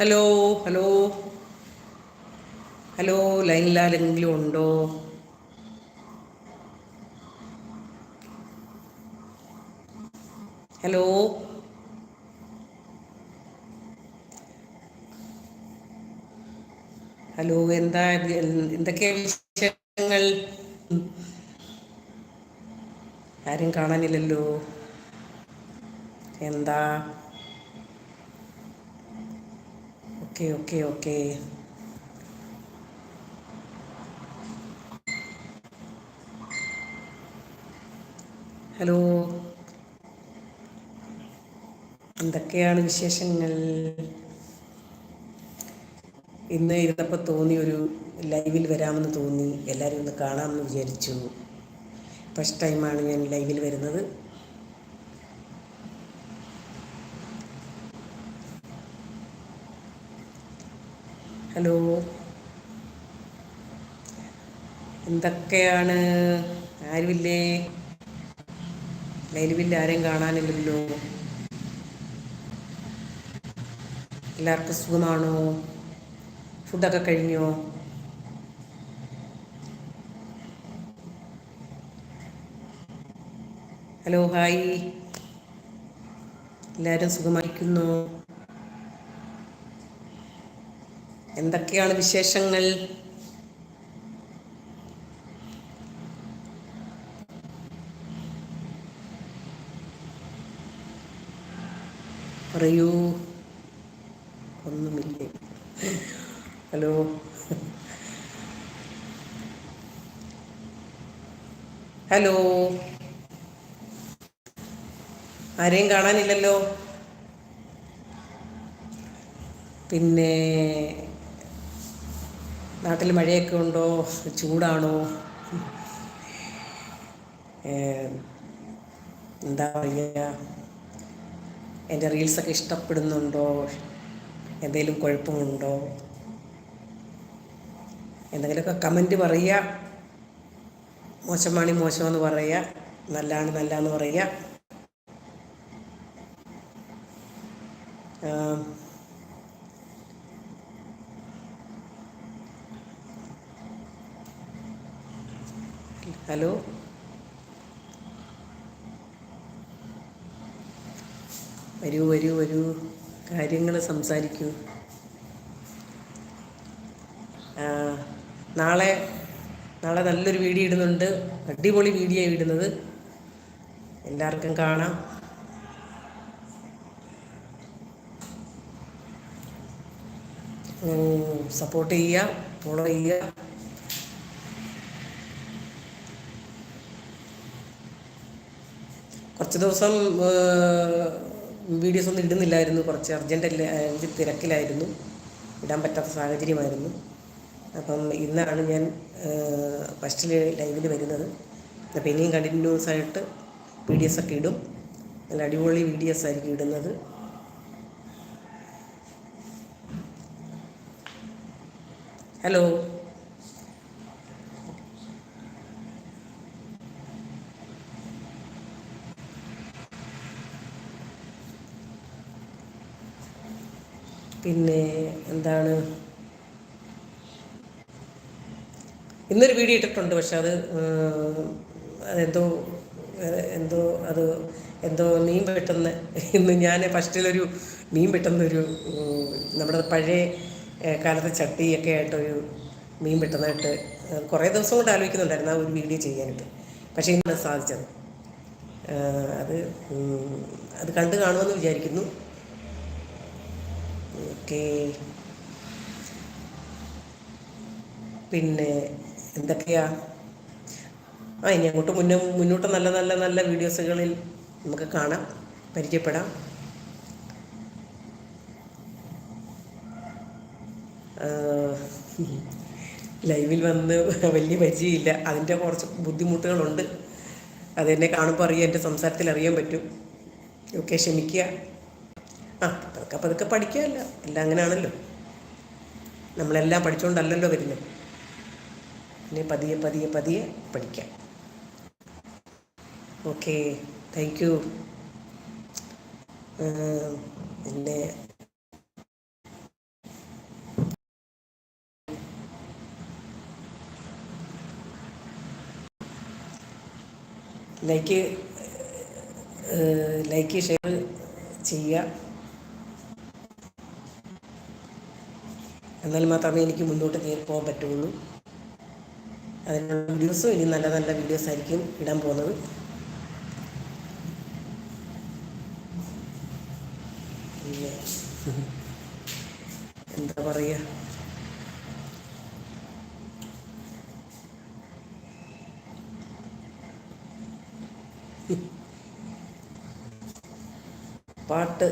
Hello hello. Hello ലൈനിലാരെങ്കിലും ഉണ്ടോ? Hello. Hello എന്താ എന്തൊക്കെയാ വിശേഷങ്ങൾ? ആരും കാണാനില്ലല്ലോ. എന്താ? ഓക്കെ ഓക്കെ ഓക്കെ ഹലോ എന്തൊക്കെയാണ് വിശേഷങ്ങൾ? ഇന്ന് ഇരുന്നപ്പോൾ തോന്നി ഒരു ലൈവിൽ വരാമെന്ന് തോന്നി. എല്ലാവരും ഒന്ന് കാണാമെന്ന് വിചാരിച്ചു. ഫസ്റ്റ് ടൈമാണ് ഞാൻ ലൈവിൽ വരുന്നത്. ഹലോ. എന്തൊക്കെയാണ്? ആരുമില്ലേ? ലൈലുവില്ല ആരെയും കാണാനില്ലല്ലോ. എല്ലാവർക്കും സുഖമാണോ? ഫുഡൊക്കെ കഴിഞ്ഞോ? Hello hi. എല്ലാവരും സുഖമായിരിക്കുന്നു? എന്തൊക്കെയാണ് വിശേഷങ്ങൾ? പറയൂ. ഒന്നുമില്ലേ? ഹലോ. ഹലോ. ആരെയും കാണാനില്ലല്ലോ? പിന്നെ നാട്ടിൽ മഴയൊക്കെ ഉണ്ടോ? ചൂടാണോ? എന്താ പറയുക എന്റെ റീൽസൊക്കെ ഇഷ്ടപ്പെടുന്നുണ്ടോ? എന്തെങ്കിലും കുഴപ്പമുണ്ടോ? എന്തെങ്കിലുമൊക്കെ കമന്റ് പറയുക. മോശമാണി മോശമെന്ന് പറയുക. നല്ലതാണ് നല്ല എന്ന് പറയുക ഹലോ? വരൂ വരൂ വരൂ. കാര്യങ്ങൾ സംസാരിക്കൂ. നാളെ നാളെ നല്ലൊരു വീഡിയോ ഇടുന്നുണ്ട്. അടിപൊളി വീഡിയോ ഇടുന്നത്. എല്ലാവർക്കും കാണാം. സപ്പോർട്ട് ചെയ്യുക ഫോളോ ചെയ്യുക. കുറച്ച് ദിവസം വീഡിയോസ് ഒന്നും ഇടുന്നില്ലായിരുന്നു. കുറച്ച് അർജന്റല്ല തിരക്കിലായിരുന്നു. ഇടാൻ പറ്റാത്ത സാഹചര്യമായിരുന്നു. അപ്പം ഇന്നാണ് ഞാൻ ഫസ്റ്റിൽ ലൈവിൽ വരുന്നത്. അപ്പം ഇനിയും കണ്ടിന്യൂസ് ആയിട്ട് വീഡിയോസ് ഒക്കെ ഇടും. നല്ല അടിപൊളി വീഡിയോസ് ആയിരിക്കും ഇടുന്നത്. ഹലോ പിന്നെ എന്താണ്? ഇന്നൊരു വീഡിയോ ഇട്ടിട്ടുണ്ട്. പക്ഷെ അത് അതെന്തോ എന്തോ അത് എന്തോ മീൻ വെട്ടുന്ന ഇന്ന് ഞാൻ ഫസ്റ്റിലൊരു മീൻ പെട്ടെന്നൊരു നമ്മുടെ പഴയ കാലത്തെ ചട്ടിയൊക്കെ ആയിട്ടൊരു മീൻ പെട്ടെന്നായിട്ട് കുറേ ദിവസം കൊണ്ട് ആലോചിക്കുന്നുണ്ടായിരുന്നു ആ ഒരു വീഡിയോ ചെയ്യാനായിട്ട്. പക്ഷേ ഇന്ന് സാധിച്ചത്. അത് അത് കണ്ടു കാണുമെന്ന് വിചാരിക്കുന്നു. ഓക്കെ. പിന്നെ എന്തൊക്കെയാ? ആ ഇനി അങ്ങോട്ട് മുന്നേ മുന്നോട്ട് നല്ല നല്ല നല്ല വീഡിയോസുകളിൽ നമുക്ക് കാണാം പരിചയപ്പെടാം. ലൈവിൽ വന്ന് വലിയ പരിചയമില്ല. അതിന്റെ കുറച്ച് ബുദ്ധിമുട്ടുകളുണ്ട്. അതെന്നെ കാണുമ്പോൾ അറിയാം എന്റെ സംസാരത്തിൽ അറിയാൻ പറ്റും. ഓക്കെ ക്ഷമിക്കുക. ആ പതുക്കെ പതുക്കെ പഠിക്കുകയല്ല. എല്ലാം അങ്ങനെയാണല്ലോ. നമ്മളെല്ലാം പഠിച്ചുകൊണ്ടല്ലല്ലോ വരുന്നത്. പിന്നെ പതിയെ പതിയെ പതിയെ പഠിക്കാം. ഓക്കെ താങ്ക് യു പിന്നെ ലൈക്ക് ലൈക്ക് ഷെയർ ചെയ്യുക. എന്നാൽ മാത്രമേ എനിക്ക് മുന്നോട്ട് കയറി പോകാൻ പറ്റുള്ളൂ. അതിനുള്ള വീഡിയോസും ഇനി നല്ല നല്ല വീഡിയോസ് ആയിരിക്കും ഇടാൻ പോകുന്നത്. പിന്നെ എന്താ പറയുക പാട്ട്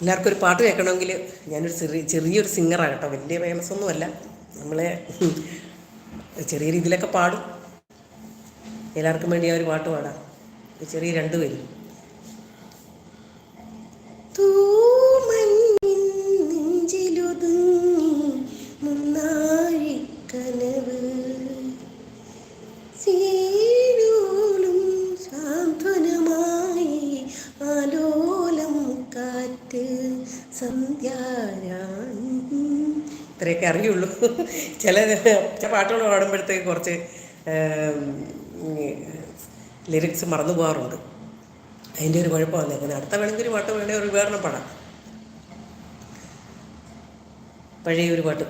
എല്ലാവർക്കും ഒരു പാട്ട് കേൾക്കണമെങ്കിൽ ഞാനൊരു ചെറിയ ചെറിയൊരു സിംഗറാണ് കേട്ടോ വലിയ ഫേമസ് ഒന്നുമല്ല. നമ്മളെ ചെറിയ രീതിയിലൊക്കെ പാടും. എല്ലാവർക്കും വേണ്ടി ഞാൻ ഒരു പാട്ട് പാടാം. ചെറിയ രണ്ട് ഇത്രയൊക്കെ അറിയുള്ളൂ. ചില ചില പാട്ടുകൾ പാടുമ്പോഴത്തേക്ക് കുറച്ച് ലിറിക്സ് മറന്നു പോകാറുണ്ട്. അതിന്റെ ഒരു കുഴപ്പം വന്നേക്കുന്നത് അടുത്ത വേണമെങ്കിൽ പാട്ട് വേണേൽ ഒരു വിവരണം പാടാം. പഴയ ഒരു പാട്ട്.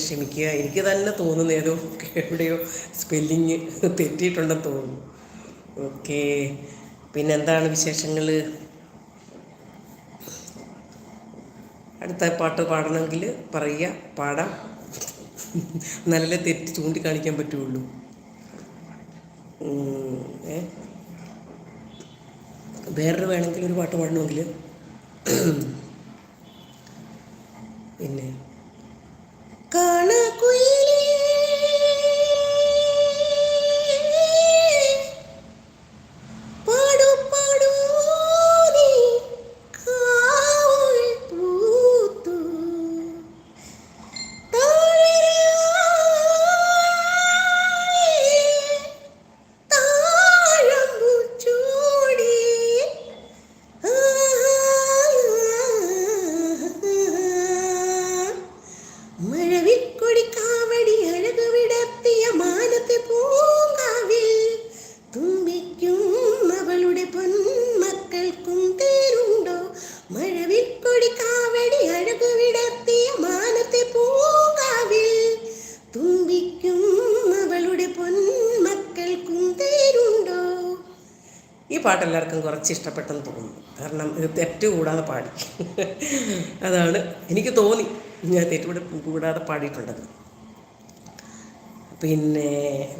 ക്ഷമിക്കുക. എനിക്ക് തന്നെ തോന്നുന്നു ഏതോ എവിടെയോ സ്പെല്ലിങ് തെറ്റിയിട്ടുണ്ടെന്ന് തോന്നുന്നു. ഓക്കെ പിന്നെന്താണ് വിശേഷങ്ങൾ അടുത്ത പാട്ട് പാടണമെങ്കിൽ പറയുക. പാടാം. നല്ല തെറ്റ് ചൂണ്ടിക്കാണിക്കാൻ പറ്റുള്ളൂ. ഏ? വേറൊരു വേണമെങ്കിൽ ഒരു പാട്ട് പാടണമെങ്കിൽ. പിന്നെ 格拉归。പാട്ട് എല്ലാവർക്കും കുറച്ച് ഇഷ്ടപ്പെട്ടെന്ന് തോന്നുന്നു. കാരണം ഇത് തെറ്റ് കൂടാതെ പാടി. അതാണ് എനിക്ക് തോന്നി. ഞാൻ തെറ്റുപിടി കൂടാതെ പാടിയിട്ടുണ്ടത് പിന്നെ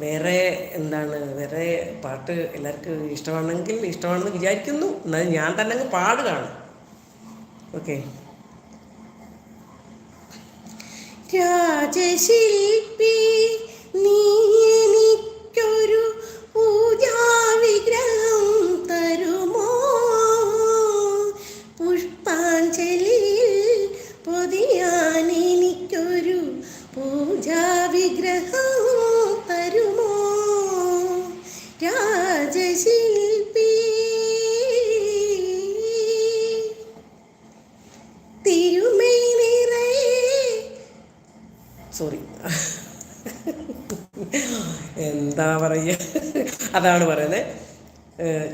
വേറെ എന്താണ്? വേറെ പാട്ട് എല്ലാവർക്കും ഇഷ്ടമാണെങ്കിൽ ഇഷ്ടമാണെന്ന് വിചാരിക്കുന്നു. എന്നാൽ ഞാൻ തന്നെ അങ്ങ് പാടുകയാണ്. ഓക്കെ. രാജശില്പി സോറി എന്താ പറയുക? അതാണ് പറയുന്നത്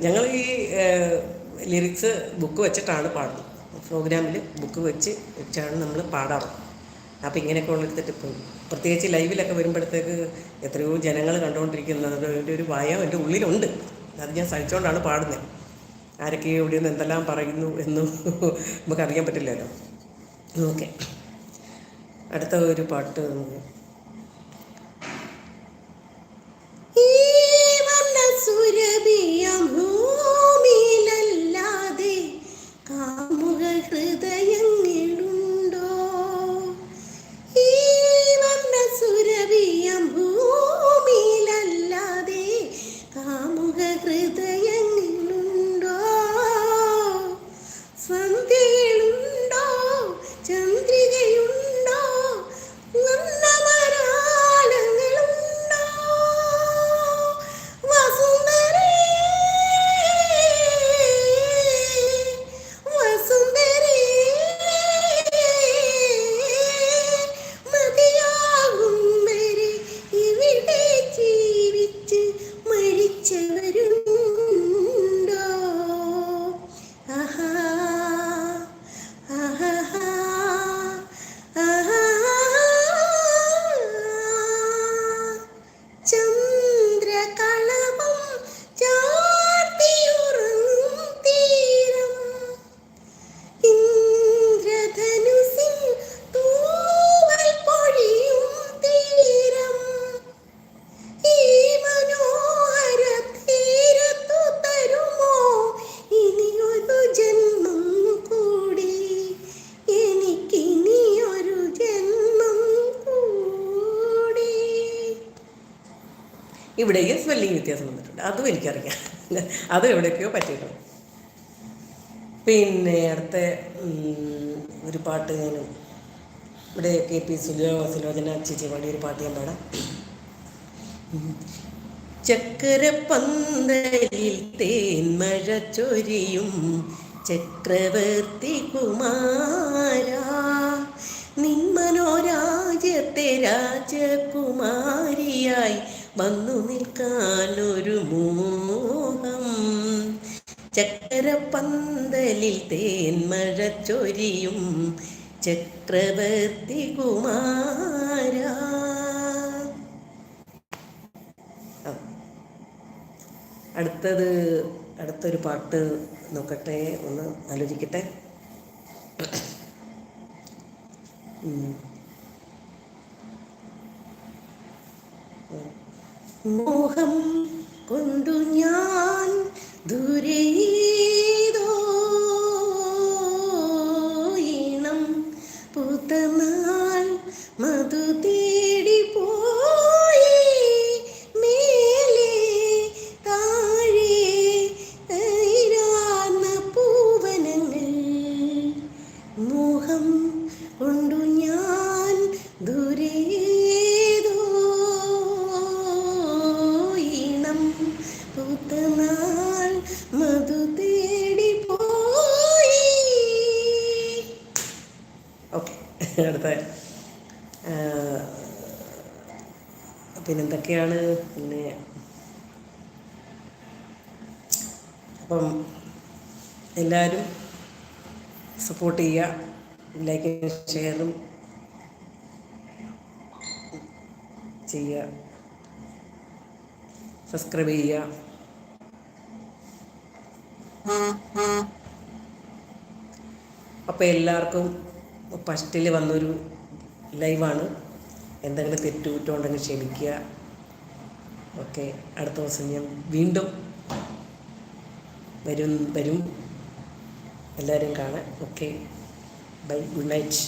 ഞങ്ങൾ ഈ ലിറിക്സ് ബുക്ക് വെച്ചിട്ടാണ് പാടുന്നത്. പ്രോഗ്രാമിൽ ബുക്ക് വെച്ച് വെച്ചാണ് നമ്മൾ പാടാറ്. അപ്പോൾ ഇങ്ങനെയൊക്കെ ഉള്ളിടത്തിട്ട് ഇപ്പം പ്രത്യേകിച്ച് ലൈവിലൊക്കെ വരുമ്പോഴത്തേക്ക് എത്രയോ ജനങ്ങൾ കണ്ടുകൊണ്ടിരിക്കുന്നത്. ഒരു ഭയം എന്റെ ഉള്ളിലുണ്ട്. അത് ഞാൻ സഹിച്ചുകൊണ്ടാണ് പാടുന്നത് ആരൊക്കെ എവിടെ നിന്ന് എന്തെല്ലാം പറയുന്നു എന്നും നമുക്കറിയാൻ പറ്റില്ലല്ലോ. ഓക്കെ. അടുത്ത ഒരു പാട്ട് നമുക്ക് ഇവിടേക്ക് സ്പെല്ലിംഗ് വ്യത്യാസം വന്നിട്ടുണ്ട്. അതും എനിക്കറിയാം. അതും എവിടെയൊക്കെയോ പറ്റിയിട്ടുണ്ട്. പിന്നെ അടുത്ത ഒരു പാട്ട് ഞാൻ ഇവിടെ കെ പി സുലോ സുലോചന ചേച്ചി വേണ്ടി ഒരു പാട്ട് ഞാൻ പാടാം. ചക്കരപ്പന്തലിൽ തേന്മഴ ചൊരിയും ചക്രവർത്തി കുമാര നിന്മനോരാജ്യത്തെ രാജകുമാരിയായി വന്നു നിൽക്കാൻ ഒരു മോഹം. ചക്രപ്പന്തലിൽ തേന്മഴ ചൊരിയും ചക്രവർത്തി കുമാര. അടുത്തത് അടുത്തൊരു പാട്ട് നോക്കട്ടെ ഒന്ന് ആലോചിക്കട്ടെ. മോഹം കൊണ്ടു ഞാൻ ദൂരേതോ അടുത്ത പിന്നെന്തൊക്കെയാണ് പിന്നെ അപ്പം എല്ലാവരും സപ്പോർട്ട് ചെയ്യുക ലൈക്കും ഷെയറും ചെയ്യുക സബ്സ്ക്രൈബ് ചെയ്യുക. അപ്പോൾ എല്ലാവർക്കും ഫസ്റ്റിൽ വന്നൊരു ലൈവാണ്. എന്തെങ്കിലും തെറ്റുകുറ്റം ഉണ്ടെങ്കിൽ ക്ഷമിക്കുക. ഓക്കെ അടുത്ത ദിവസം ഞാൻ വീണ്ടും വരും വരും. എല്ലാവരും കാണാം ഓക്കെ ബൈ ഗുഡ് നൈറ്റ്.